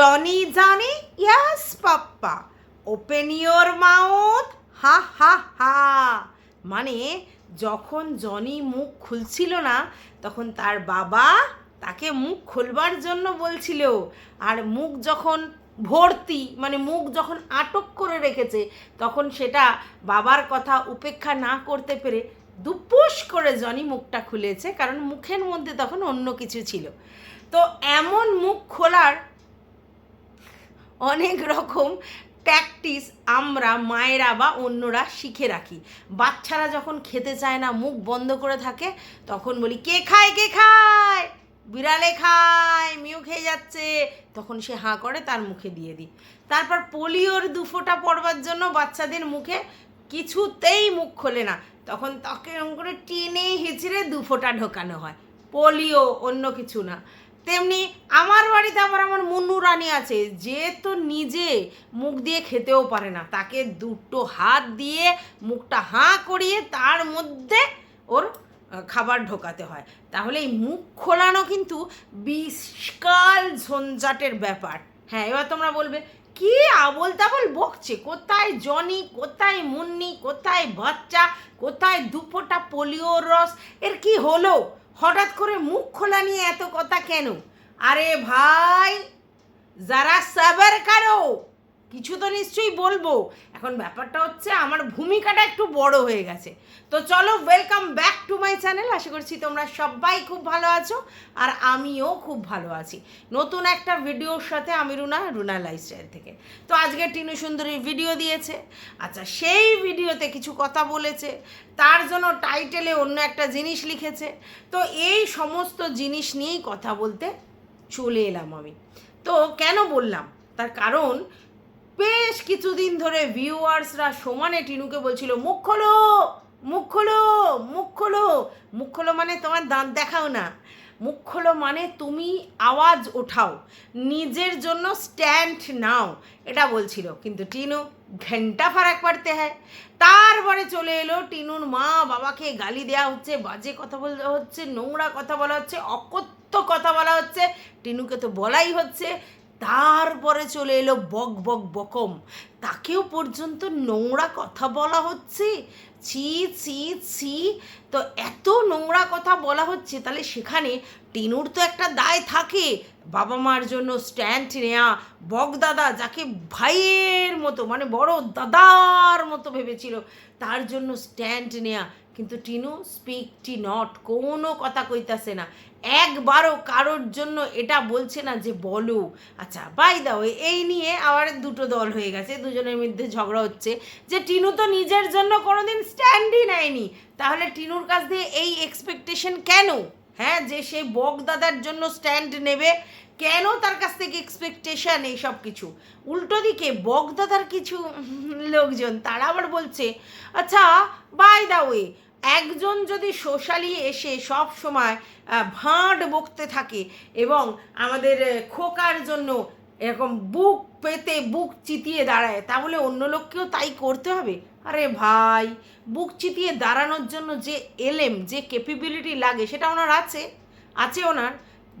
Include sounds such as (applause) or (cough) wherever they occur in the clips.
Johnny Johnny yes papa. Open your mouth ha ha ha মানে যখন Johnny মুখ খুলছিল না, তখন তার বাবা তাকে মুখ খুলবার জন্য বলছিল। আর মুখ যখন ভর্তি মানে মুখ যখন আটক করে রেখেছে, তখন সেটা বাবার কথা উপেক্ষা না করতে পেরে দুপুস করে জনি মুখটা খুলেছে, কারণ মুখের মধ্যে তখন অন্য কিছু ছিল। তো এমন মুখ খোলার অনেক রকম প্র্যাকটিস আমরা মায়েরা বা অন্যরা শিখে রাখি। বাচ্চারা যখন খেতে চায় না, মুখ বন্ধ করে থাকে, তখন বলি, কে খায় কে খায়? বিড়ালে খায় মিউ খেয়ে যাচ্ছে। তখন সে হাঁ করে, তার মুখে দিয়ে দিই। তারপর পোলিওর দুফোটা পড়বার জন্য বাচ্চাদের মুখে কিছুতেই মুখ খোলে না। তখন তাকে এরকম করে টেনে হিচড়ে দুফোটা ঢোকানো হয়। পোলিও অন্য কিছু না। তেমনি আমার বাড়িতে আবার আমার মুন্নু রানী আছে, যে তো নিজে মুখ দিয়ে খেতেও পারে না। তাকে দুটো হাত দিয়ে মুখটা হাঁ করিয়ে তার মধ্যে ওর খাবার ঢোকাতে হয়। তাহলে এই মুখ খোলানো কিন্তু বিশাল ঝঞ্ঝাটের ব্যাপার। হ্যাঁ এবার তোমরা বলবে, কি আবল তাবল বকছে? কোথায় জনি, কোথায় মুন্নি, কোথায় বাচ্চা, কোথায় দুপোটা পোলিওর রস? এর কি হলো? হঠাৎ করে মুখ খোলা নিয়ে এত কথা কেন? আরে ভাই যারা সাবার কারও কিছু তো নিশ্চয়ই বলব। এখন ব্যাপারটা হচ্ছে আমার ভূমিকাটা একটু বড় হয়ে গেছে। তো চলো welcome back to my channel আশা করছি তোমরা সবাই খুব ভালো আছো আর আমিও খুব ভালো আছি। নতুন একটা ভিডিওর সাথে আমি রুনা রুনা লাইফস্টাইল থেকে। তো আজকে টিনু সুন্দরীর ভিডিও দিয়েছে। আচ্ছা সেই ভিডিওতে কিছু কথা বলেছে। তার জন্য টাইটেলে অন্য একটা জিনিস লিখেছে। তো এই সমস্ত জিনিস নিয়েই কথা বলতে চলে এলাম আমি। তো কেন বললাম? তার কারণ বেশ কিছুদিন ধরে ভিউয়ার্সরা সমানে টিনুকে বলছিল, মুখ খোলো মুখ খোলো মুখ খোলো। মানে তোমার দাঁত দেখাও না। মুখ খোলো মানে তুমি আওয়াজ ওঠাও, নিজের জন্য স্ট্যান্ড নাও, এটা বলছিল। কিন্তু টিনু ঘণ্টা ফারাক পারতে হয়। তারপরে চলে এলো টিনুর মা, বাবাকে গালি দেওয়া হচ্ছে, বাজে কথা বলা, হচ্ছে, নোংরা কথা বলা হচ্ছে, অকথ্য কথা বলা হচ্ছে। টিনুকে তো বলাই হচ্ছে। তারপরে চলে এলো বক বক বকম। তাকেও পর্যন্ত নোংরা কথা বলা হচ্ছে? ছি ছি ছি। তো এত নোংরা কথা বলা হচ্ছে, তাহলে সেখানে টিনুর তো একটা দায় থাকে। বাবা মার জন্য স্ট্যান্ড নেওয়া বক দাদা যাকে ভাইয়ের মতো মানে বড় দাদার মতো ভেবেছিল, তার জন্য স্ট্যান্ড নেওয়া কিন্তু টিনু স্পিক টি নট কোনো কথা কইতাছে না। একবারও কারোর জন্য এটা বলছে না যে বলো। আচ্ছা বাই দাও এই নিয়ে আবার দুটো দল হয়ে গেছে, দুজনের মধ্যে ঝগড়া হচ্ছে যে টিনু তো নিজের জন্য কোনোদিন স্ট্যান্ডই নেয়নি। তাহলে টিনুর কাছ দিয়ে এই এক্সপেকটেশন কেন? হ্যাঁ যে সে বক দাদার জন্য স্ট্যান্ড নেবে, কেন তার কাছ থেকে এক্সপেকটেশন এই সব কিছু? উল্টো দিকে বকদাদার কিছু লোকজন, তারা আবার বলছে আচ্ছা বাই দা ওয়ে একজন যদি সোশ্যালি এসে সব সময় ভাঁড় বকতে থাকে এবং আমাদের খোকার জন্য এরকম বুক পেতে বুক চিতিয়ে দাঁড়ায়, তাহলে অন্য লোককেও তাই করতে হবে? আরে ভাই, বুক চিতিয়ে দাঁড়ানোর জন্য যে এলেম, যে ক্যাপেবিলিটি লাগে, সেটা ওনার আছে আছে ওনার।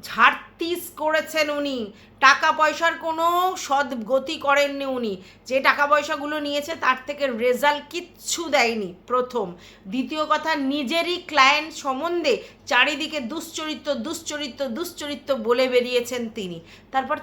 ঝাড়তিস করেছেন উনি। টাকা পয়সার কোনো সদ্গতি করেননি উনি। যে টাকা পয়সাগুলো নিয়েছে তার থেকে রেজাল্ট কিচ্ছু দেয়নি প্রথম। দ্বিতীয় কথা, নিজেরই ক্লায়েন্ট সম্বন্ধে চারিদিকে দুশ্চরিত্র দুশ্চরিত্র দুশ্চরিত্র বলে বেরিয়েছেন তিনি। তারপর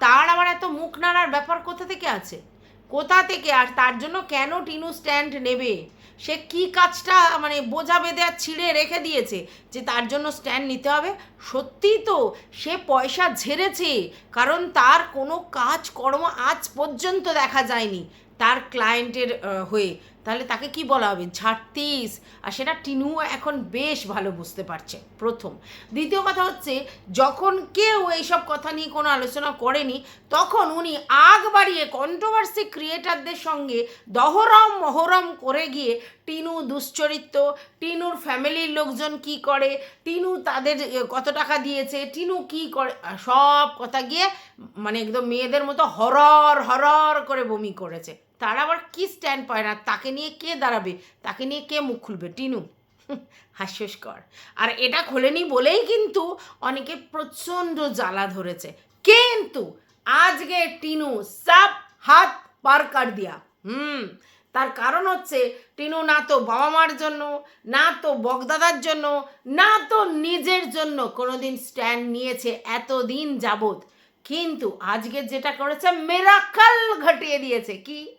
তার আবার এত মুখ নাড়ার ব্যাপার কোথা থেকে আছে? কোথা থেকে? আর তার জন্য কেন টিনু স্ট্যান্ড নেবে? সে কি কাজটা মানে বোঝা বেঁধে আর ছিঁড়ে রেখে দিয়েছে যে তার জন্য স্ট্যান্ড নিতে হবে? সত্যিই তো সে পয়সা ঝেড়েছে, কারণ তার কোনো কাজকর্ম আজ পর্যন্ত দেখা যায়নি, তার ক্লায়েন্টের হয়ে। তাহলে তাকে কি বলা হবে? ঝাড়তিস। আর সেটা টিনু এখন বেশ ভালো বুঝতে পারছে, প্রথম। দ্বিতীয় কথা হচ্ছে, যখন কেউ এইসব কথা নিয়ে কোনো আলোচনা করেনি, তখন উনি আগ বাড়িয়ে কন্ট্রোভার্সি ক্রিয়েটারদের সঙ্গে দহরম মহরম করে গিয়ে টিনু দুশ্চরিত্র, টিনুর ফ্যামিলির লোকজন কি করে, টিনু তাদের কত টাকা দিয়েছে, টিনু কি করে, সব কথা গিয়ে মানে একদম মেয়েদের মতো হরর হরর করে বমি করেছে। তার আবার কি স্ট্যান্ড পায় না তাকে নিয়ে কে দাঁড়াবে? তাকে নিয়ে কে মুখ খুলবে? টিনু। (laughs) হাস্যস্কর। আর এটা খোলেনি বলেই কিন্তু অনেকে প্রচণ্ড জ্বালা ধরেছে। কিন্তু আজকে টিনু সব হাত পার কার দিয়া। হুম। তার কারণ হচ্ছে টিনু না তো বাবা মার জন্য, না তো বগদাদার জন্য, না তো নিজের জন্য কোনোদিন স্ট্যান্ড নিয়েছে এতদিন যাবত কিন্তু আজকে যেটা করেছে মেরাকাল ঘটিয়ে দিয়েছে। কি?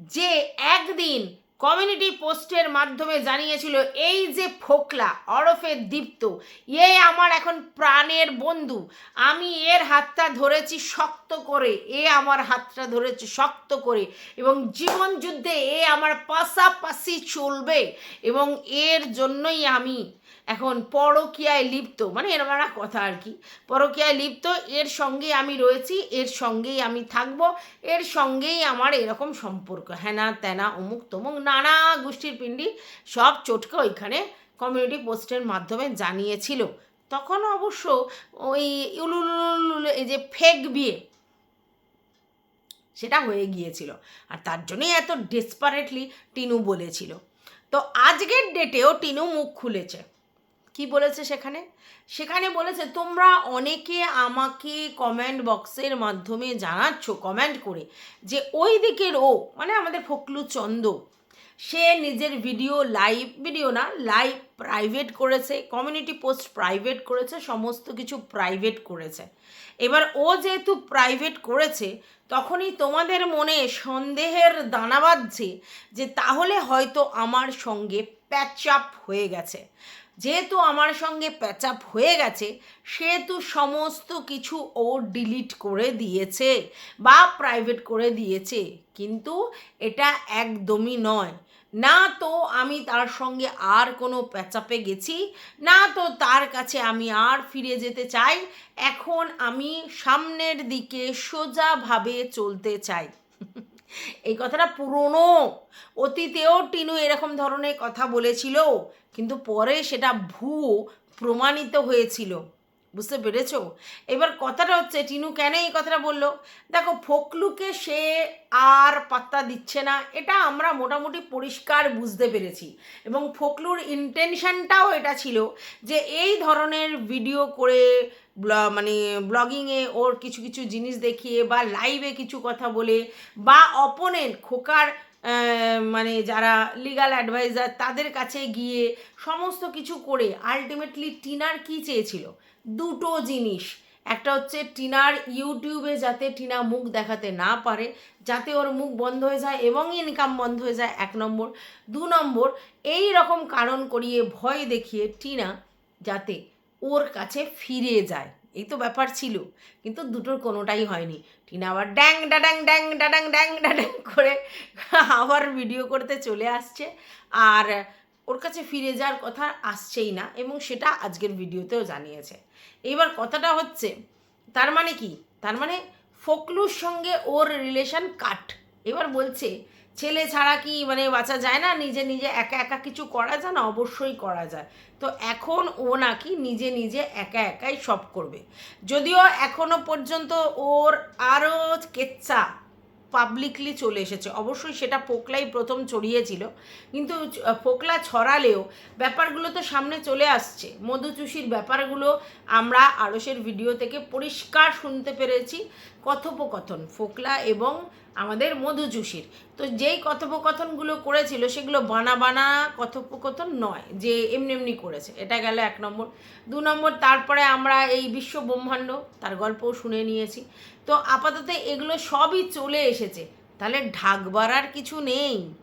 যে একদিন কমিউনিটি পোস্টের মাধ্যমে জানিয়েছিল, এই যে ফোকলা অরফের দীপ্ত, এ আমার এখন প্রাণের বন্ধু। আমি এর হাতটা ধরেছি শক্ত করে, এ আমার হাতটা ধরেছে শক্ত করে এবং জীবন যুদ্ধে এ আমার পাশাপাশি চলবে এবং এর জন্যই আমি এখন পরকীয়ায় লিপ্ত মানে এরকম একটা কথা আর কি। পরকীয়ায় লিপ্ত, এর সঙ্গে আমি রয়েছি, এর সঙ্গেই আমি থাকব, এর সঙ্গেই আমার এরকম সম্পর্ক। হ্যানা ত্যানা অমুক, তমুক, নানা গোষ্ঠীর পিণ্ডি সব চটকে ওইখানে কমিউনিটি পোস্টের মাধ্যমে জানিয়েছিল। তখন অবশ্য ওই এই যে ফেক বিয়ে সেটা হয়ে গিয়েছিল আর তার জন্যই এত ডেসপারেটলি টিনু বলেছিল তো আজকের ডেটেও টিনু মুখ খুলেছে কি বলেছে সেখানে? সেখানে বলেছে, তোমরা অনেকে আমাকে কমেন্ট বক্সের মাধ্যমে জানাচ্ছ কমেন্ট করে, যে ওই দিকের ও মানে আমাদের ফকলু চন্দ, সে নিজের ভিডিও লাইভ ভিডিও না লাইভ প্রাইভেট করেছে কমিউনিটি পোস্ট প্রাইভেট করেছে, সমস্ত কিছু প্রাইভেট করেছে। এবার ও যেহেতু প্রাইভেট করেছে, তখনই তোমাদের মনে সন্দেহের দানা বাঁধছে, যে তাহলে হয়তো আমার সঙ্গে প্যাচ আপ হয়ে গেছে। যেহেতু আমার সঙ্গে প্যাচ আপ হয়ে গেছে, সেহেতু সমস্ত কিছু ও ডিলিট করে দিয়েছে বা প্রাইভেট করে দিয়েছে। কিন্তু এটা একদমই নয়। না তো আমি তার সঙ্গে আর কোনো প্যাচাপে গেছি, না তো তার কাছে আমি আর ফিরে যেতে চাই। এখন আমি সামনের দিকে সোজাভাবে চলতে চাই। এই কথাটা পুরনো। অতীতেও টিনু এরকম ধরনের কথা বলেছিল, কিন্তু পরে সেটা ভুয়ো প্রমাণিত হয়েছিল। বুঝতে পেরেছ? এবার কথাটা হচ্ছে, টিনু কেন এই কথাটা বলল? দেখো, ফকলুকে সে আর পাত্তা দিচ্ছে না, এটা আমরা মোটামুটি পরিষ্কার বুঝতে পেরেছি। এবং ফকলুর ইন্টেনশনটাও এটা ছিল যে এই ধরনের ভিডিও করে মানে ব্লগিংয়ে ওর কিছু কিছু জিনিস দেখিয়ে বা লাইভে কিছু কথা বলে বা অপোনেন্ট খোকার মানে যারা লিগাল অ্যাডভাইজার তাদের কাছে গিয়ে সমস্ত কিছু করে আলটিমেটলি টিনার কি চেয়েছিল? দুটো জিনিস। একটা হচ্ছে টিনার ইউটিউবে যাতে টিনা মুখ দেখাতে না পারে, যাতে ওর মুখ বন্ধ হয়ে যায় এবং ইনকাম বন্ধ হয়ে যায়, এক নম্বর। দু নম্বর, এই রকম কারণ করিয়ে ভয় দেখিয়ে টিনা যাতে ওর কাছে ফিরে যায়। এই তো ব্যাপার ছিল। কিন্তু দুটোর কোনোটাই হয়নি। টিনা আবার ড্যাং ডাডাং ড্যাং ডাডাং ড্যাং ডাডাং করে আবার ভিডিও করতে চলে আসছে। আর ওর কাছে ফিরে যাওয়ার কথা আসছেই না এবং সেটা আজকের ভিডিওতেও জানিয়েছে। এইবার কথাটা হচ্ছে, তার মানে কি? তার মানে ফকলুর সঙ্গে ওর রিলেশন কাট এবার বলছে ছেলে ছাড়া কি মানে বাঁচা যায় না? নিজে নিজে একা একা কিছু করা যায় না? অবশ্যই করা যায়। তো এখন ও নাকি নিজে নিজে একা একাই সব করবে। যদিও এখনও পর্যন্ত ওর আরও কেচ্চা পাবলিকলি চলে এসেছে। অবশ্যই সেটা পোকলাই প্রথম ছড়িয়েছিল। কিন্তু পোকলা ছড়ালেও ব্যাপারগুলো তো সামনে চলে আসছে। মধুচুষির ব্যাপারগুলো আমরা আড়সের ভিডিও থেকে পরিষ্কার শুনতে পেরেছি। কথোপকথন ফোকলা এবং আমাদের মধুচুষির তো যেই কথোপকথনগুলো করেছিল, সেগুলো বানা বানা কথোপকথন নয়, যে এমনি এমনি করেছে। এটা গেল এক নম্বর। দু নম্বর, তারপরে আমরা এই বিশ্ব ব্রহ্মাণ্ড, তার গল্পও শুনে নিয়েছি। তো আপাতত এগুলো সবই চলে এসেছে। তাহলে ঢাকবার আর কিছু নেই।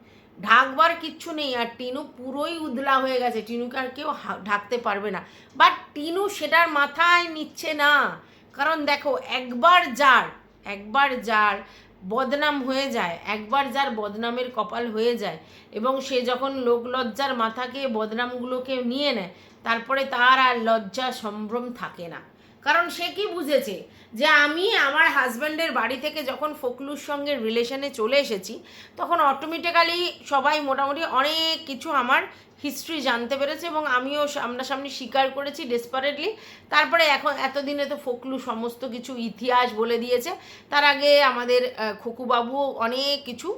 ঢাকবার কিচ্ছু নেই। আর টিনু পুরোই উদলা হয়ে গেছে। টিনুকে আর কেউ ঢাকতে পারবে না। বাট টিনু সেটার মাথায় নিচ্ছে না। কারণ দেখো, একবার যার একবার যার বদনাম হয়ে যায়, একবার যার বদনামের কপাল হয়ে যায় এবং সে যখন লোক লজ্জার মাথাকে বদনামগুলোকে নিয়ে নেয়, তারপরে তার আর লজ্জা সম্ভ্রম থাকে না। কারণ সে কি বুঝেছে? যে আমি আমার হাজব্যান্ডের বাড়ি থেকে যখন ফকলুর সঙ্গে রিলেশনে চলে এসেছি, তখন অটোমেটিক্যালি সবাই মোটামুটি অনেক কিছু আমার হিস্ট্রি জানতে পেরেছে এবং আমিও সামনাসামনি স্বীকার করেছি ডেসপারেটলি তারপরে এখন এতদিনে তো ফকলু সমস্ত কিছু ইতিহাস বলে দিয়েছে। তার আগে আমাদের খোকুবাবু অনেক কিছু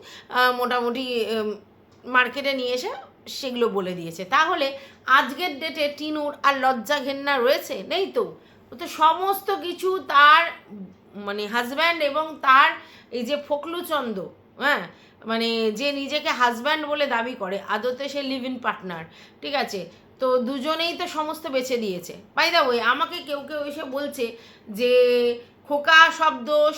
মোটামুটি মার্কেটে নিয়ে এসে সেগুলো বলে দিয়েছে। তাহলে আজকের ডেটে টিনুর আর লজ্জা ঘেন্না রয়েছে? নেই তো? তো সমস্ত কিছু তার মানে হাজব্যান্ড এবং তার এই যে ফকলুচন্দ হ্যাঁ? মানে যে নিজেকে হাজব্যান্ড বলে দাবি করে, আদতে সে লিভ ইন পার্টনার ঠিক আছে? তো দুজনেই তো সমস্ত বেছে দিয়েছে। বাই দা ওয়ে আমাকে কেউ কেউ এসে বলছে যে খোকা সব দোষ,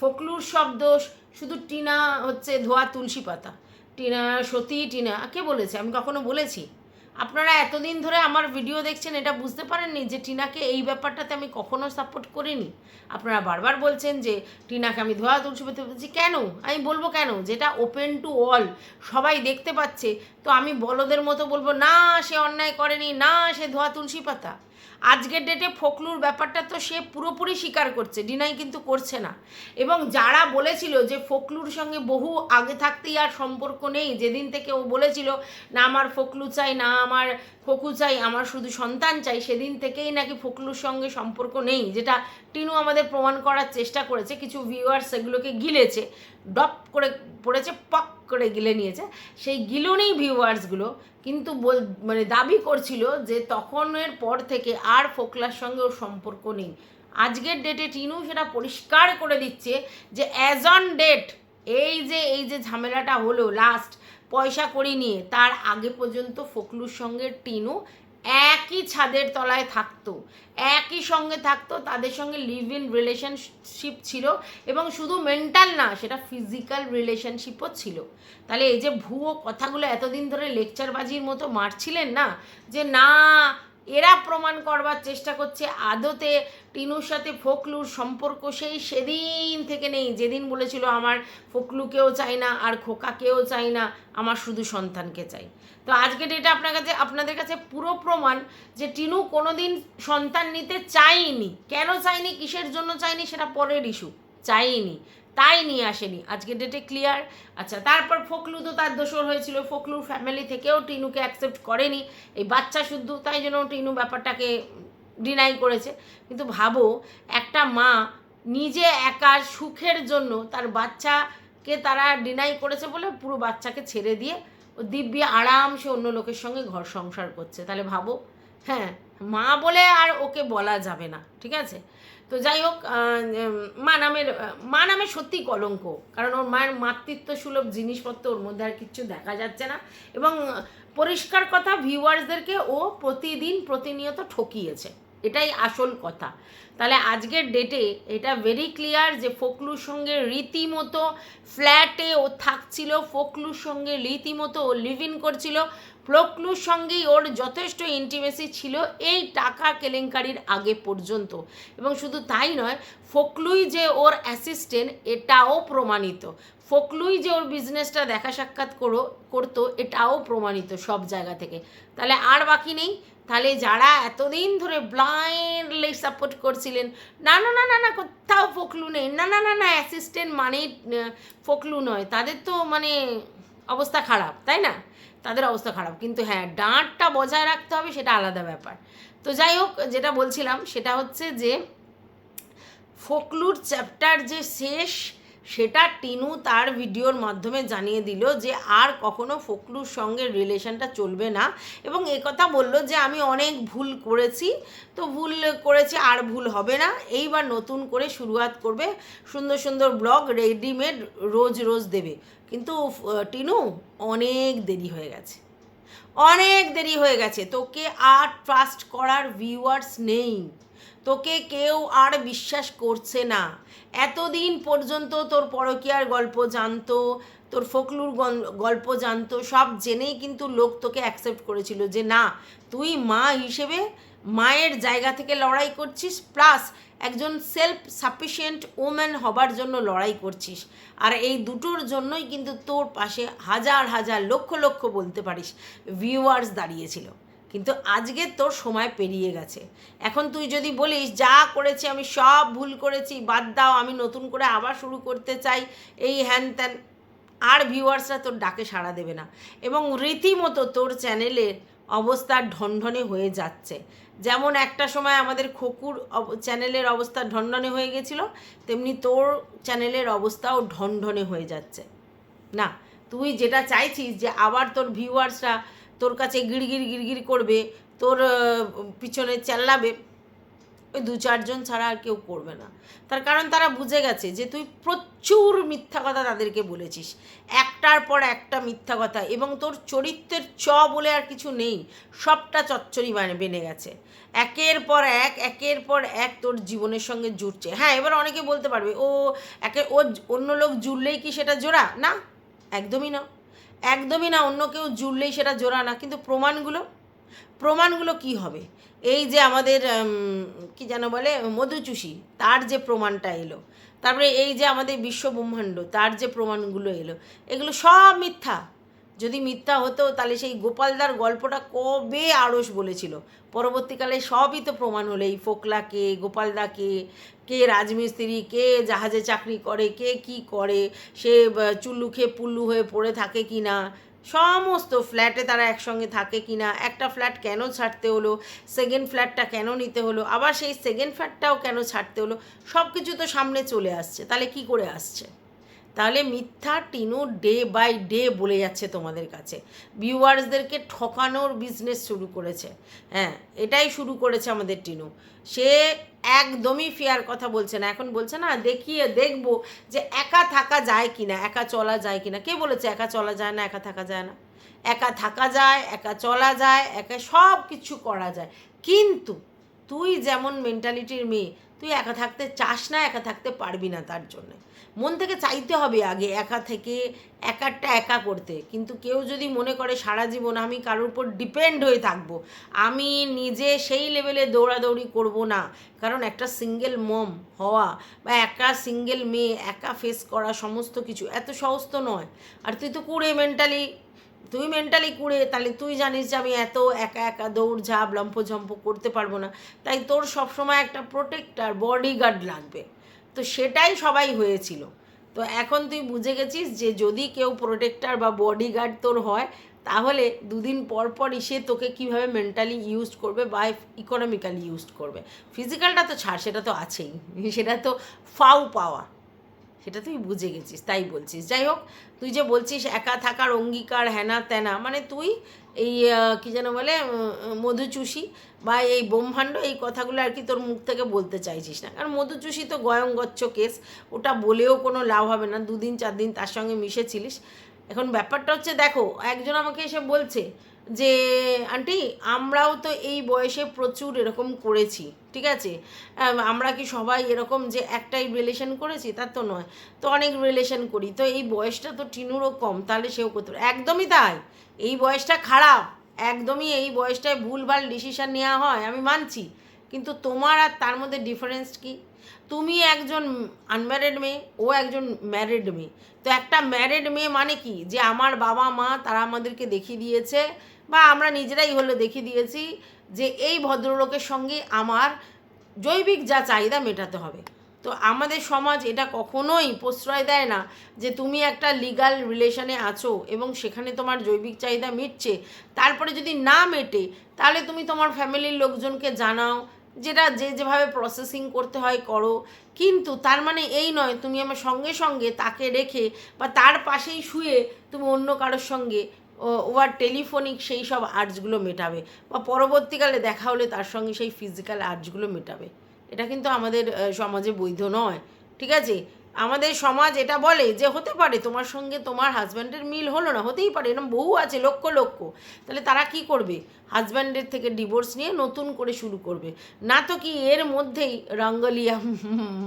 ফকলুর সব দোষ, শুধু টিনা হচ্ছে ধোয়া তুলসী পাতা। টিনা সতী, টিনা, কে বলেছে? আমি কখনো বলেছি? আপনারা এতদিন ধরে আমার ভিডিও দেখছেন, এটা বুঝতে পারেননি যে টিনাকে এই ব্যাপারটাতে আমি কখনো সাপোর্ট করিনি। আপনারা বারবার বলছেন যে টিনাকে আমি ধোয়া তুলসী পাতা বলছি কেন? আমি বলব কেন? যেটা ওপেন টু অল সবাই দেখতে পাচ্ছে। তো আমি বলদের মতো বলব, না, সে অন্যায় করেনি, না, সে ধোয়া তুলসী পাতা আজকের ডেটে ফকলুর ব্যাপারটা তো সে পুরোপুরি স্বীকার করছে ডিনাই কিন্তু করছে না। এবং যারা বলেছিল যে ফকলুর সঙ্গে বহু আগে থাকতেই আর সম্পর্ক নেই, যেদিন থেকে ও বলেছিল, না আমার ফকলু চাই, না আমার ফকু চাই, আমার শুধু সন্তান চাই, সেদিন থেকেই নাকি ফকলুর সঙ্গে সম্পর্ক নেই, যেটা টিনু আমাদের প্রমাণ করার চেষ্টা করেছে, কিছু ভিউয়ার্স সেগুলোকে গিলেছে ডপ করে পড়েছে, পক করে গিলে নিয়েছে। সেই গিলুনেই ভিউয়ার্সগুলো কিন্তু বল মানে দাবি করছিল যে তখনের পর থেকে আর ফোকলার সঙ্গে ওর সম্পর্ক নেই। আজকের ডেটে টিনু সেটা পরিষ্কার করে দিচ্ছে যে অ্যাজ অন ডেট এই যে এই যে ঝামেলাটা হলো লাস্ট পয়সা করি নিয়ে, তার আগে পর্যন্ত ফকলুর সঙ্গে টিনু একই ছাদের তলায় থাকতো, একই সঙ্গে থাকতো, তাদের সঙ্গে লিভ ইন রিলেশনশিপ ছিল এবং শুধু মেন্টাল না, সেটা ফিজিক্যাল রিলেশনশিপও ছিল। তাহলে এই যে ভুয়ো কথাগুলো এতদিন ধরে লেকচারবাজির মতো মারছিলেন না, যে না এরা প্রমাণ করবার চেষ্টা করছে আদতে টিনুর সাথে ফকলুর সম্পর্ক সেই সেদিন থেকে নেই। যেদিন বলেছিল আমার ফকলুকেও চাই না আর খোকাকেও চাই না, আমার শুধু সন্তানকে চাই। তো আজকে ডেটে আপনার কাছে, আপনাদের কাছে পুরো প্রমাণ যে টিনু কোনোদিন সন্তান নিতে চাইনি কেন চাইনি কিসের জন্য চাইনি সেটা পরের ইস্যু চাইনি তাই নিয়ে আসেনি। আজকে ডেটে ক্লিয়ার আচ্ছা তারপর ফকলু তো তার দোষর হয়েছিল। ফকলুর ফ্যামিলি থেকেও টিনুকে অ্যাকসেপ্ট করেনি। এই বাচ্চা শুদ্ধ, তাই জন্য টিনু ব্যাপারটাকে ডিনাই করেছে। কিন্তু ভাবো, একটা মা নিজে একা সুখের জন্য তার বাচ্চাকে তারা ডিনাই করেছে বলে পুরো বাচ্চাকে ছেড়ে দিয়ে ও দিব্যি আরামসে অন্য লোকের সঙ্গে ঘর সংসার করছে। তাহলে ভাবো হ্যাঁ মা বলে আর ওকে বলা যাবে না, ঠিক আছে? তো যাই হোক মা নামের মা নামে সত্যি কলঙ্ক। কারণ ওর মায়ের মাতৃত্ব সুলভ জিনিসপত্র ওর মধ্যে আর কিচ্ছু দেখা যাচ্ছে না। এবং পরিষ্কার কথা, ভিউয়ার্সদেরকে ও প্রতিদিন প্রতিনিয়ত ঠকিয়েছে। এটাই আসল কথা। তাহলে আজকের ডেটে এটা ভেরি ক্লিয়ার যে ফকলুর সঙ্গে রীতিমতো ফ্ল্যাটে ও থাকছিল, ফকলুর সঙ্গে রীতিমতো ও লিভ ইন করছিল। ফকলুর সঙ্গেই ওর যথেষ্ট ইন্টিমেসি ছিল এই টাকা কেলেঙ্কারির আগে পর্যন্ত। এবং শুধু তাই নয়, ফকলুই যে ওর অ্যাসিস্ট্যান্ট এটাও প্রমাণিত। ফকলুই যে ওর বিজনেসটা দেখা সাক্ষাৎ করো, করতো, এটাও প্রমাণিত সব জায়গা থেকে। তাহলে আর বাকি নেই? তাহলে যারা এতদিন ধরে ব্লাইন্ডলি সাপোর্ট করছিলেন, না না না না না, কোথাও ফকলু নেই। না না না না অ্যাসিস্ট্যান্ট মানেই ফকলু নয়। তাদের তো মানে অবস্থা খারাপ, তাই না? তাদের অবস্থা খারাপ। কিন্তু হ্যাঁ ডাঁটটা বজায় রাখতে হবে সেটা আলাদা ব্যাপার। তো যাই হোক, যেটা বলছিলাম সেটা হচ্ছে যে, ফকলুর চ্যাপ্টার যে শেষ, সেটা টিনু তার ভিডিওর মাধ্যমে জানিয়ে দিল যে আর কখনো ফকলুর সঙ্গে রিলেশনটা চলবে না। এবং কথা বলল যে, আমি অনেক ভুল করেছি, তো ভুল করেছি আর ভুল হবে না। এইবার নতুন করে শুরুয়াত করবে সুন্দর সুন্দর ব্লগ রেডিমেড রোজ রোজ দেবে। কিন্তু টিনু অনেক দেরি হয়ে গেছে। অনেক দেরি হয়ে গেছে। তোকে আর ট্রাস্ট করার ভিউয়ার্স নেই। তোকে কেউ আর বিশ্বাস করছে না। এতদিন পর্যন্ত তোর পরকীয়ার গল্প জানতো, তোর ফকলুর গল- গল্প জানতো, সব জেনেই কিন্তু লোক তোকে অ্যাকসেপ্ট করেছিল যে, না, তুই মা হিসেবে মায়ের জায়গা থেকে লড়াই করছিস প্লাস একজন সেলফ সাফিসিয়েন্ট ওম্যান হবার জন্য লড়াই করছিস। আর এই দুটোর জন্যই কিন্তু তোর পাশে হাজার হাজার লক্ষ লক্ষ বলতে পারিস ভিউয়ার্স দাঁড়িয়েছিল। কিন্তু আজকে তোর সময় পেরিয়ে গেছে। এখন তুই যদি বলিস, যা করেছি আমি সব ভুল করেছি, বাদ দাও, আমি নতুন করে আবার শুরু করতে চাই। এই হ্যান ত্যান, আর ভিউয়ার্সরা তোর ডাকে সাড়া দেবে না। এবং রীতিমতো তোর চ্যানেলের অবস্থা ঢনঢনে হয়ে যাচ্ছে। যেমন একটা সময় আমাদের খকুর চ্যানেলের অবস্থা ঢনঢনে হয়ে গেছিল, তেমনি তোর চ্যানেলের অবস্থাও ঢনঢনে হয়ে যাচ্ছে। না, তুই যেটা চাইছিস যে আবার তোর ভিউয়ার্সরা তোর কাছে গিড়গির গিড়গির করবে, তোর পিছনে চেল্লাবে ওই দু চারজন ছাড়া আর কেউ করবে না। তার কারণ তারা বুঝে গেছে যে তুই প্রচুর মিথ্যা কথা তাদেরকে বলেছিস। একটার পর একটা মিথ্যা কথা এবং তোর চরিত্রের চ বলে আর কিছু নেই। সবটা চচ্চড়ি বানে বেনে গেছে। একের পর এক, একের পর এক তোর জীবনের সঙ্গে জুড়ছে। হ্যাঁ এবার অনেকে বলতে পারবে, ও একে, ও অন্য লোক জুড়লেই কি সেটা জোড়া? না, একদমই না। একদমই না, অন্য কেউ জুড়লেই সেটা জোড়া না। কিন্তু প্রমাণগুলো প্রমাণগুলো কি হবে? এই যে আমাদের কি যেন বলে, মধুচুষি, তার যে প্রমাণটা এলো, তারপরে এই যে আমাদের বিশ্ব ব্রহ্মাণ্ড, তার যে প্রমাণগুলো এলো, এগুলো সব মিথ্যা। যদি মিথ্যা হতো, তাহলে সেই গোপালদার গল্পটা কবে আড়স বলেছিল? পরবর্তীকালে সবই তো প্রমাণ হলো, এই ফোকলাকে গোপালদাকে কে কে রাজমিস্ত্রি, কে জাহাজে চাকরি করে, কে কি করে, সে চুল্লু খেয়ে পুল্লু হয়ে পড়ে থাকে কি না সমস্ত ফ্ল্যাটে তারা একসঙ্গে থাকে কি না একটা ফ্ল্যাট কেন ছাড়তে হলো সেকেন্ড ফ্ল্যাটটা কেন নিতে হলো, আবার সেই সেকেন্ড ফ্ল্যাটটাও কেন ছাড়তে হলো সব কিছু তো সামনে চলে আসছে, তাহলে কি করে আসছে? তাহলে মিথ্যা টিনু ডে বাই ডে বলে যাচ্ছে তোমাদের কাছে। ভিউয়ার্সদেরকে ঠকানোর বিজনেস শুরু করেছে। হ্যাঁ এটাই শুরু করেছে আমাদের টিনু। সে একদমই ফেয়ার কথা বলছে না। এখন বলছে না, দেখিয়ে দেখব যে একা থাকা যায় কি না একা চলা যায় কি না কে বলেছে একা চলা যায় না, একা থাকা যায় না? একা থাকা যায়, একা চলা যায়, একা সব কিছু করা যায়। কিন্তু তুই যেমন মেন্টালিটির মেয়ে তুই একা থাকতে চাস না, একা থাকতে পারবি না তার জন্যে। মন থেকে চাইতে হবে আগে একা থেকে, একারটা একা করতে। কিন্তু কেউ যদি মনে করে সারা জীবন আমি কারোর উপর ডিপেন্ড হয়ে থাকব, আমি নিজে সেই লেভেলে দৌড়াদৌড়ি করব না। কারণ একটা সিঙ্গেল মম হওয়া বা একা সিঙ্গেল মেয়ে, একা ফেস করা সমস্ত কিছু এত সহজ তো নয়। আর তুই তো কুড়ে মেন্টালি তুই মেন্টালি কুড়ে, তাহলে তুই জানিস যে আমি এত একা একা দৌড় ঝাঁপ লম্ফঝম্প করতে পারব না। তাই তোর সবসময় একটা প্রোটেক্টার বডিগার্ড লাগবে। তো সেটাই সবাই হয়েছিল। তো এখন তুই বুঝে গেছিস যে যদি কেউ প্রোটেক্টার বা বডিগার্ড তোর হয়, তাহলে দুদিন পর পরই সে তোকে কীভাবে মেন্টালি ইউজ করবে বা ইকোনমিক্যালি ইউজ করবে। ফিজিক্যালটা তো ছাড়, সেটা তো আছেই। সেটা তো ফাউ পাওয়া। সেটা তুই বুঝে গেছিস, তাই বলছিস। যাই হোক, তুই যে বলছিস একা থাকার অঙ্গীকার হ্যানা ত্যানা মানে তুই এই কি যেন বলে মধুচুষি বা এই ব্রহ্মাণ্ড, এই কথাগুলো আর কি তোর মুখ থেকে বলতে চাইছিস না। কারণ মধুচুষি তো গয়ঙ্গচ্ছ কেস, ওটা বলেও কোনো লাভ হবে না, দুদিন চার দিন তার সঙ্গে মিশেছিলিস। এখন ব্যাপারটা হচ্ছে, দেখো, একজন আমাকে এসে বলছে যে, আন্টি, আমরাও তো এই বয়সে প্রচুর এরকম করেছি, ঠিক আছে? আমরা কি সবাই এরকম যে একটাই রিলেশন করেছি? তা তো নয়। তো অনেক রিলেশন করি। তো এই বয়সটা তো টিনুরও কম, তাহলে সেও করতে একদমই তাই। এই বয়সটা খারাপ। একদমই এই বয়সটায় ভুলভাল ডিসিশন নেওয়া হয়, আমি মানছি। কিন্তু তোমার আর তার মধ্যে ডিফারেন্স কি? তুমি একজন আনম্যারিড মেয়ে, ও একজন ম্যারিড মেয়ে। তো একটা ম্যারিড মেয়ে মানে কি? যে আমার বাবা মা তারা আমাদেরকে দেখিয়ে দিয়েছে বা আমরা নিজেরাই হলো দেখিয়ে দিয়েছি যে এই ভদ্রলোকের সঙ্গে আমার জৈবিক যা চাহিদা মেটাতে হবে। তো আমাদের সমাজ এটা কখনোই প্রশ্রয় দেয় না যে তুমি একটা লিগাল রিলেশনে আছো এবং সেখানে তোমার জৈবিক চাহিদা মিটছে। তারপরে যদি না মেটে, তাহলে তুমি তোমার ফ্যামিলির লোকজনকে জানাও, যেটা যে যেভাবে প্রসেসিং করতে হয় করো। কিন্তু তার মানে এই নয়, তুমি আমার সঙ্গে সঙ্গে তাকে রেখে বা তার পাশেই শুয়ে তুমি অন্য কারোর সঙ্গে ওভার টেলিফোনিক সেই সব আর্টসগুলো মেটাবে বা পরবর্তীকালে দেখা হলে তার সঙ্গে সেই ফিজিক্যাল আর্টসগুলো মেটাবে। এটা কিন্তু আমাদের সমাজে বৈধ নয়, ঠিক আছে? আমাদের সমাজ এটা বলে যে হতে পারে তোমার সঙ্গে তোমার হাজব্যান্ডের মিল হলো না, হতেই পারে এরকম বহু আছে, লক্ষ লক্ষ। তাহলে তারা কি করবে? হাজব্যান্ডের থেকে ডিভোর্স নিয়ে নতুন করে শুরু করবে। না তো কি এর মধ্যেই রঙ্গলিয়া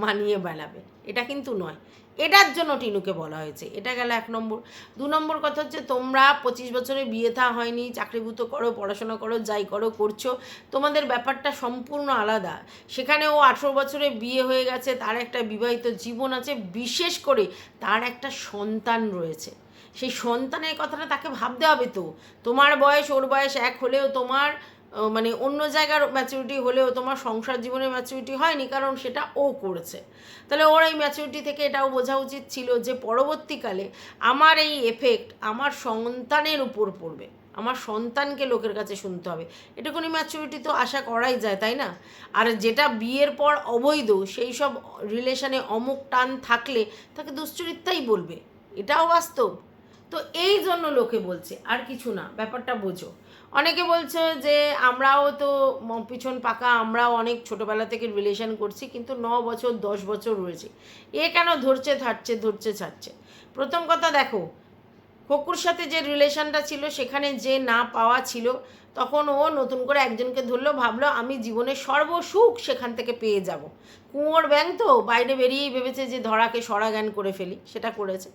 মানিয়ে বেড়াবে। এটা কিন্তু নয়। এটার জন্য টিনুকে বলা হয়েছে। এটা গেল এক নম্বর। দু নম্বর কথা হচ্ছে, তোমরা পঁচিশ বছরে বিয়ে থা হয়নি চাকরিভূত করো, পড়াশোনা করো, যাই করো, করছ। তোমাদের ব্যাপারটা সম্পূর্ণ আলাদা। সেখানে ও আঠেরো বছরে বিয়ে হয়ে গেছে, তার একটা বিবাহিত জীবন আছে, বিশেষ করে তার একটা সন্তান রয়েছে। সেই সন্তানের কথাটা তাকে ভাবতে হবে তো। তোমার বয়স, ওর বয়স এক হলেও তোমার মানে অন্য জায়গার ম্যাচুরিটি হলেও তোমার সংসার জীবনের ম্যাচুরিটি হয়নি, কারণ সেটা ও করেছে। তাহলে ওর এই ম্যাচুরিটি থেকে এটাও বোঝা উচিত ছিল যে পরবর্তীকালে আমার এই এফেক্ট আমার সন্তানের উপর পড়বে। আমার সন্তানকে লোকের কাছে শুনতে হবে। এটুকুনি ম্যাচুরিটি তো আশা করাই যায়, তাই না? আর যেটা বিয়ের পর অবৈধ, সেই সব রিলেশনে অমুক টান থাকলে তাকে দুশ্চরিত্রাই বলবে। এটাও বাস্তব। তো এই জন্য লোকে বলছে, আর কিছু না, ব্যাপারটা বোঝো। অনেকে বলছে যে আমরাও তো পিছন পাকা, আমরাও অনেক ছোটোবেলা থেকে রিলেশন করছি, কিন্তু ন বছর, দশ বছর রয়েছে। এ কেন ধরছে থাকছে ধরছে, ছাড়ছে? প্রথম কথা দেখো, খকুর সাথে যে রিলেশনটা ছিল, সেখানে যে না পাওয়া ছিল, তখন ও নতুন করে একজনকে ধরলো, ভাবলো, আমি জীবনের সর্বসুখ সেখান থেকে পেয়ে যাব। কুঁয়োর ব্যাং তো, বাইরে বেরিয়েই ভেবেছে যে ধরাকে সরা জ্ঞান করে ফেলি, সেটা করেছে।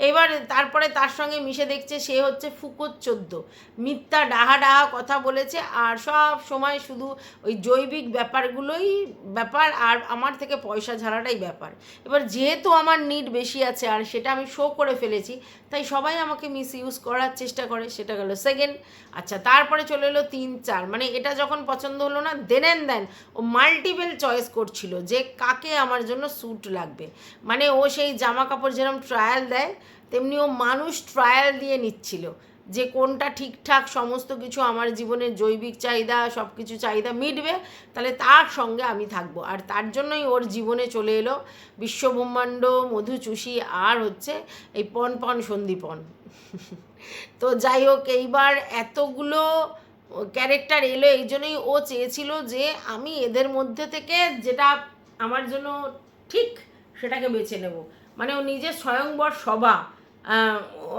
এবার তারপরে তার সঙ্গে মিশে দেখছে সে হচ্ছে ফুকোর চোদ্দ। মিথ্যা ডাহা ডাহা কথা বলেছে আর সব সময় শুধু ওই জৈবিক ব্যাপারগুলোই ব্যাপার আর আমার থেকে পয়সা ঝাড়াটাই ব্যাপার। এবার যেহেতু আমার নিড বেশি আছে আর সেটা আমি শো করে ফেলেছি, তাই সবাই আমাকে মিস ইউজ করার চেষ্টা করে, সেটা গেলো সেকেন্ড আচ্ছা তারপরে চলে এলো তিন, চার। মানে এটা যখন পছন্দ হলো না দেন অ্যান্ড দেন ও মাল্টিপল চয়েস করছিল যে কাকে আমার জন্য স্যুট লাগবে। মানে ও সেই জামা কাপড় যেরকম ট্রায়াল দেয় তেমনি ও মানুষ ট্রায়াল দিয়ে নিচ্ছিল যে কোনটা ঠিকঠাক, সমস্ত কিছু আমার জীবনের জৈবিক চাহিদা সব কিছু চাহিদা মিটবে, তাহলে তার সঙ্গে আমি থাকব। আর তার জন্যই ওর জীবনে চলে এলো বিশ্বব্রহ্মাণ্ড মধু চুষি আর হচ্ছে এই পন পন সন্দীপন তো যাই হোক, এইবার এতগুলো ক্যারেক্টার এলো, এই জন্যই ও চেয়েছিল যে আমি এদের মধ্যে থেকে যেটা আমার জন্য ঠিক, সেটাকে বেছে নেব। মানে ও নিজের স্বয়ংবর সভা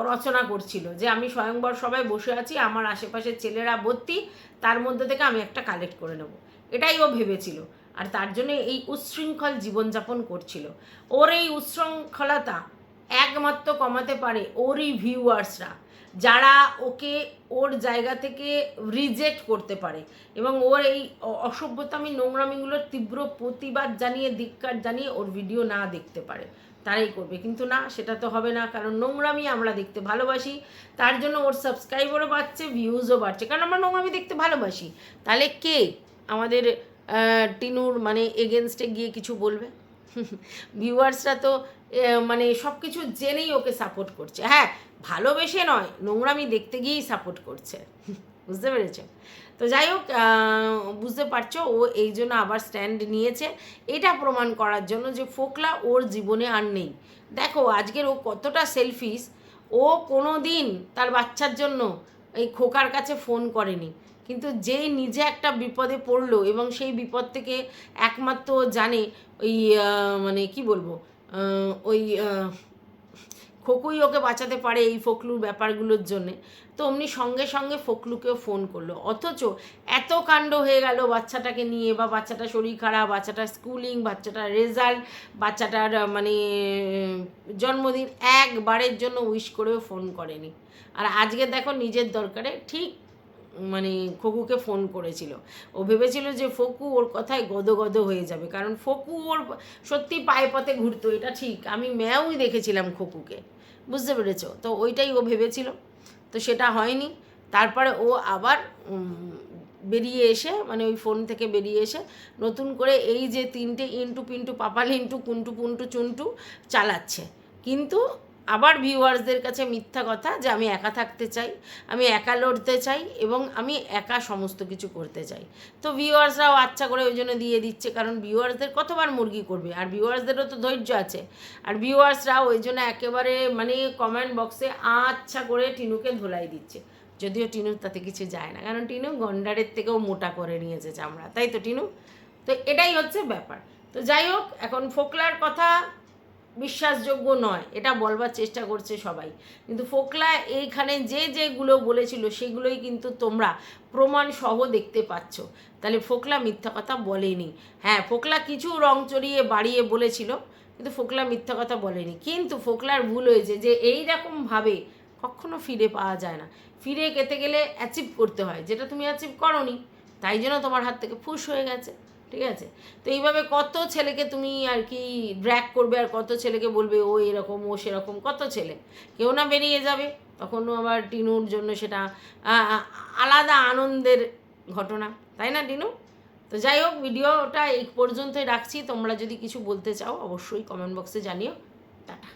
রচনা করছিল যে আমি স্বয়ংবর সভায় বসে আছি, আমার আশেপাশের ছেলেরা ভর্তি, তার মধ্যে থেকে আমি একটা কালেক্ট করে নেব। এটাই ও ভেবেছিল। আর তার জন্য এই উচ্ছৃঙ্খল জীবনযাপন করছিল। ওর এই উচ্ছৃঙ্খলতা একমাত্র কমাতে পারে ওরই ভিউয়ার্সরা যারা ওকে ওর জায়গা থেকে রিজেক্ট করতে পারে এবং ওর এই অসভ্যতামি নোংরামিগুলোর তীব্র প্রতিবাদ জানিয়ে, ধিক্কার জানিয়ে ওর ভিডিও না দেখতে পারে। তারাই করবে। কিন্তু না, সেটা তো হবে না, কারণ নোংরামি আমরা দেখতে ভালোবাসি। তার জন্য ওর সাবস্ক্রাইবারও বাড়ছে ভিউজও বাড়ছে। কারণ আমরা নোংরামি দেখতে ভালোবাসি। তাহলে কে আমাদের টিনুর মানে এগেনস্টে গিয়ে কিছু বলবে? (laughs) ভিউয়ার্সরা তো মানে সব কিছু জেনেই ওকে সাপোর্ট করছে। হ্যাঁ ভালোবেসে নয়, নোংরামি দেখতে গিয়েই সাপোর্ট করছে। (laughs) বুঝতে পেরেছ তো যাই হোক বুঝতে পারছ, ও এই জন্য আবার স্ট্যান্ড নিয়েছে। এটা প্রমাণ করার জন্য যে ফোকলা ওর জীবনে আর নেই। দেখো, আজকের ও কতটা সেলফিস ও কোনো দিন তার বাচ্চার জন্য এই খোকার কাছে ফোন করেনি। কিন্তু যেই নিজে একটা বিপদে পড়ল এবং সেই বিপদ থেকে একমাত্র জানে ওই মানে কি বলব ওই খোকুই ওকে বাঁচাতে পারে এই ফকলুর ব্যাপারগুলোর জন্যে। তো অমনি সঙ্গে সঙ্গে ফকলুকেও ফোন করল। অথচ এত কাণ্ড হয়ে গেল বাচ্চাটাকে নিয়ে বা বাচ্চাটা শরীর খারাপ, বাচ্চাটার স্কুলিং, বাচ্চাটার রেজাল্ট, বাচ্চাটার মানে জন্মদিন একবারের জন্য উইশ করেও ফোন করেনি। আর আজকে দেখো নিজের দরকারে ঠিক মানে খোকুকে ফোন করেছিল। ও ভেবেছিল যে ফকু ওর কথায় গদগদ হয়ে যাবে, কারণ ফকু ওর সত্যি পায়ে পথে ঘুরতো, এটা ঠিক। আমি ম্যাওই দেখেছিলাম খোকুকে, বুঝতে পেরেছ? তো ওইটাই ও ভেবেছিল। তো সেটা হয়নি। তারপরে ও আবার বেরিয়ে এসে মানে ওই ফোন থেকে বেরিয়ে এসে নতুন করে এই যে তিনটে ইন্টু পিন্টু, পাপাল ইন্টু, কুন্টু, পুন্টু, চুন্টু চালাচ্ছে। কিন্তু আবার ভিউয়ার্সদের কাছে মিথ্যা কথা যে আমি একা থাকতে চাই, আমি একা লড়তে চাই এবং আমি একা সমস্ত কিছু করতে চাই। তো ভিউয়ার্সরাও আচ্ছা করে ওই জন্য দিয়ে দিচ্ছে কারণ ভিউয়ার্সদের কতবার মুরগি করবে? আর ভিউয়ার্সদেরও তো ধৈর্য আছে। আর ভিউয়ার্সরাও ওই জন্য একেবারে মানে কমেন্ট বক্সে আচ্ছা করে টিনুকে ধোলাই দিচ্ছে। যদিও টিনুর তাতে কিছু যায় না, কারণ টিনু গন্ডারের থেকেও মোটা করে নিয়েছে চামড়া তাই তো টিনু? তো এটাই হচ্ছে ব্যাপার। তো যাই হোক, এখন ফোকলার কথা বিশ্বাসযোগ্য নয়, এটা বলবার চেষ্টা করছে সবাই। কিন্তু ফোকলা এইখানে যে যেগুলো বলেছিল, সেগুলোই কিন্তু তোমরা প্রমাণ সহ দেখতে পাচ্ছ। তাহলে ফোকলা মিথ্যা কথা বলেনি। হ্যাঁ ফোকলা কিছু রং চড়িয়ে বাড়িয়ে বলেছিল, কিন্তু ফোকলা মিথ্যা কথা বলেনি। কিন্তু ফোকলার ভুল হয়েছে যে এই রকমভাবে কখনো ফিরে পাওয়া যায় না। ফিরে পেতে গেলে অ্যাচিভ করতে হয়, যেটা তুমি অ্যাচিভ করনি, তাই জন্য তোমার হাত থেকে ফুস হয়ে গেছে। ঠিক আছে? তো এইভাবে কত ছেলেকে তুমি আর কি ড্র্যাক করবে আর কত ছেলেকে বলবে, ও এরকম, ও সেরকম, কত ছেলে? কেউ না বেরিয়ে যাবে। তখনও আবার টিনুর জন্য সেটা আলাদা আনন্দের ঘটনা। তাই না, টিনু? তো যাই হোক, ভিডিওটা এই পর্যন্তই রাখছি। তোমরা যদি কিছু বলতে চাও, অবশ্যই কমেন্ট বক্সে জানিও। টাটা।